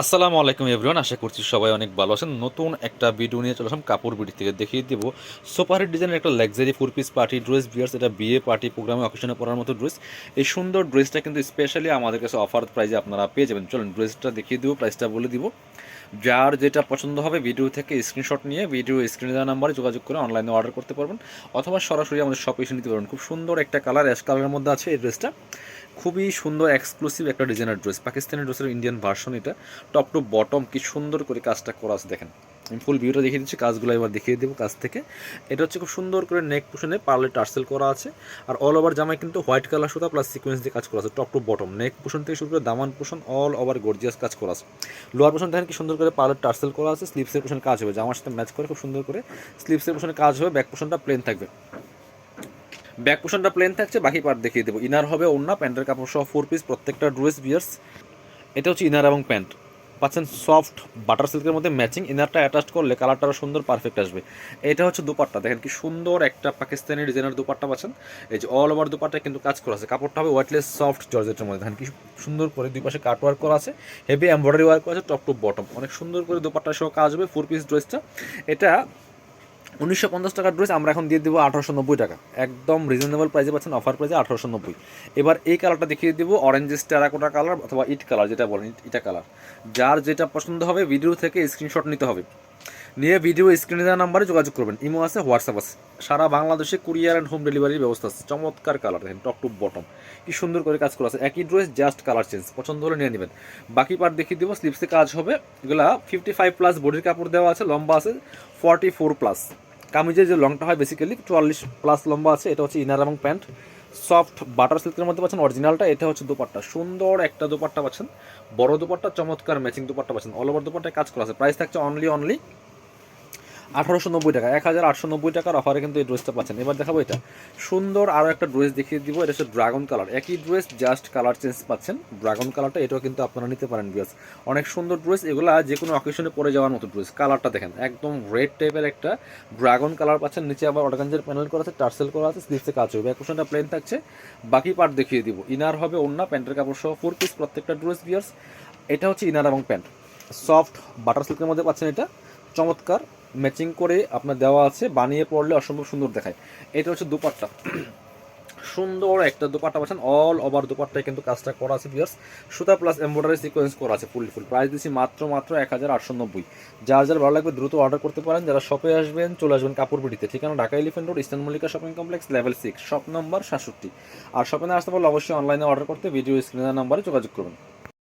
আসসালামু আলাইকুম এভরিওয়ান, আশা করছি সবাই অনেক ভালো আছেন। নতুন একটা ভিডিও নিয়ে চলে আসলাম কাপড় বিডি থেকে। দেখিয়ে দেবো, সুপার ডিজাইনের একটা luxury four piece party dress বিয়ার্স এটা বিয়ে পার্টি প্রোগ্রামে অকেশনে পড়ার মতো ড্রেস এই সুন্দর ড্রেসটা কিন্তু স্পেশালি আমাদের কাছে অফার প্রাইজে আপনারা পেয়ে যাবেন। চলুন ড্রেসটা দেখিয়ে দেবো প্রাইসটা বলে দিব। যার যেটা পছন্দ হবে ভিডিও থেকে স্ক্রিনশট নিয়ে, ভিডিও স্ক্রিনে দেওয়া নাম্বারে যোগাযোগ করে অনলাইনে অর্ডার করতে পারবেন। অথবা সরাসরি আমাদের শপে এসে নিতে পারবেন। খুব সুন্দর একটা কালার অ্যাশ কালারের মধ্যে আছে এই ড্রেসটা খুবই সুন্দর এক্সক্লুসিভ একটা ডিজাইনার ড্রেস পাকিস্তানি ড্রেসের ইন্ডিয়ান ভার্সন এটা। টপ টু বটম কি সুন্দর করে কাজটা করা আছে দেখেন। আমি ফুল ভিউটা দেখিয়ে দিচ্ছি, কাজগুলো এবার দেখিয়ে দেবো কাজ থেকে। এটা হচ্ছে খুব সুন্দর করে নেক পোশনে পার্লে টার্সেল করা আছে। আর অল ওভার জামায় কিন্তু হোয়াইট কালার সুতা প্লাস সিকোয়েন্স দিয়ে কাজ করা আছে top to bottom neck portion থেকে শুরু করে দামান পোশন অল ওভার গর্জিয়াস কাজ করা আছে। লোয়ার পোশন দেখেন কি সুন্দর করে পার্লে টার্সেল করা আছে স্লিপসের পোশনে কাজ হবে। জামার সাথে ম্যাচ করে খুব সুন্দর করে স্লিপসের পোশনে কাজ হবে ব্যাক পোশনটা প্লেন থাকবে। ব্যাক পোশনটা প্লেন থাকছে, বাকি পার্ট দেখিয়ে দেবো। ইনার হবে ওন্না প্যান্টের কাপড় সহ ফোর পিস প্রত্যেকটা ড্রেস বিয়ার্স এটা হচ্ছে ইনার এবং প্যান্ট পাচ্ছেন সফট বাটার সিল্কের মধ্যে ম্যাচিং। ইনারটা অ্যাটাচ করলে কালারটা আরও সুন্দর পারফেক্ট আসবে। এটা হচ্ছে দুপাট্টা। দেখেন কি সুন্দর একটা পাকিস্তানি ডিজাইনের দুপাট্টা পাচ্ছেন। এই যে অল ওভার দুপাট্টা কিন্তু কাজ করা আছে। কাপড়টা হবে ওয়াইটলেস সফট জর্জেটের মধ্যে। দেখেন কি সুন্দর করে দুই পাশে কাট ওয়ার্ক করা আছে। হেভি এমব্রয়ডারি ওয়ার্ক করা আছে টপ টু বটম অনেক সুন্দর করে দুপাট্টা সহ কাজ হবে ফোর পিস ড্রেসটা এটা উনিশশো পঞ্চাশ টাকার ড্রেস আমরা এখন দিয়ে দেবো আঠারোশো নব্বই টাকা। একদম রিজনেবল প্রাইসে পাচ্ছেন অফার প্রাইসে আঠারোশো নব্বই। এবার এই কালারটা দেখিয়ে দেবো অরেঞ্জেস টেরাকোটা কালার অথবা ইট কালার যেটা বলেন ইট- কালার যার যেটা পছন্দ হবে ভিডিও থেকে স্ক্রিনশট নিতে হবে। নিয়ে ভিডিও স্ক্রিনে দেওয়া নাম্বারে যোগাযোগ করবেন। ইমো আছে, হোয়াটসঅ্যাপ আছে। সারা বাংলাদেশে কুরিয়ার অ্যান্ড হোম ডেলিভারির ব্যবস্থা আছে। চমৎকার কালার দেখেন টপ টু বটম। কি সুন্দর করে কাজ করা আছে। একই ড্রেস, জাস্ট কালার চেঞ্জ। পছন্দ হলে নিয়ে নেবেন। বাকি পার্ট দেখিয়ে দেবো স্লিপসে কাজ হবে। এগুলা ফিফটি ফাইভ প্লাস বডির কাপড় দেওয়া আছে, লম্বা আছে ফর্টি ফোর প্লাস কামিজের যে লংটা হয় বেসিক্যালি চুয়াল্লিশ প্লাস লম্বা আছে, এটা হচ্ছে ইনার এবং প্যান্ট সফট বাটার সিল্কের মধ্যে পাচ্ছেন অরিজিনালটা এটা হচ্ছে দুপাট্টা। সুন্দর একটা দুপাট্টা পাচ্ছেন। বড় দুপাট্টা, চমৎকার ম্যাচিং দুপাট্টা পাচ্ছেন। অল ওভার দুপাট্টায় কাজ করা আছে। প্রাইস থাকছে অনলি অনলি আঠারোশো নব্বই টাকা, এক হাজার আটশো নব্বই টাকার অফারে কিন্তু এই ড্রেসটা পাচ্ছেন। এবার দেখাবো এটা। সুন্দর আরও একটা ড্রেস দেখিয়ে দিব, এটা হচ্ছে ড্রাগন কালার একই ড্রেস জাস্ট কালার চেঞ্জ পাচ্ছেন। ড্রাগন কালারটা এটাও কিন্তু আপনারা নিতে পারেন বিয়াস অনেক সুন্দর ড্রেস এগুলা যে কোনো অকেশনে পরে যাওয়ার মতো ড্রেস কালারটা দেখেন, একদম রেড টাইপের একটা ড্রাগন কালার পাচ্ছেন। নিচে আবার অর্গানজের প্যানেল করা আছে, টার্সেল করা আছে স্লিপসে কাজ হবে। অকেশনটা প্লেন থাকছে। বাকি পার্ট দেখিয়ে দিব। ইনার হবে অন্য প্যান্টের কাপড় সহ ফোর পিস প্রত্যেকটা ড্রেস বিয়ার্স এটা হচ্ছে ইনার এবং প্যান্ট সফট বাটার সিল্কের মধ্যে পাচ্ছেন এটা। চমৎকার। ম্যাচিং করে আপনার দেওয়া আছে, বানিয়ে পড়লে অসম্ভব সুন্দর দেখায়। এটা হচ্ছে দুপাট্টা। সুন্দর একটা দুপাট্টা পাচ্ছেন। অল ওভার দুপাট্টায় কিন্তু কাজটা করা আছে বিয়ার্স সুতা প্লাস এমব্রয়ডারি সিকোয়েন্স করা আছে ফুল ফুল প্রাইস দিচ্ছি মাত্র মাত্র এক হাজার আটশো নব্বই। যার যার ভালো লাগবে দ্রুত অর্ডার করতে পারেন। যারা শপে আসবেন, চলে আসবেন কাপড় পিটিতে ঠিকানা Dhaka Elephant Road Eastern Mallika shopping complex level six shop number সাতষট্টি। আর শপে না আসতে পারলে অবশ্যই অনলাইনে অর্ডার করতে ভিডিও স্ক্রিনের নাম্বারে যোগাযোগ করবেন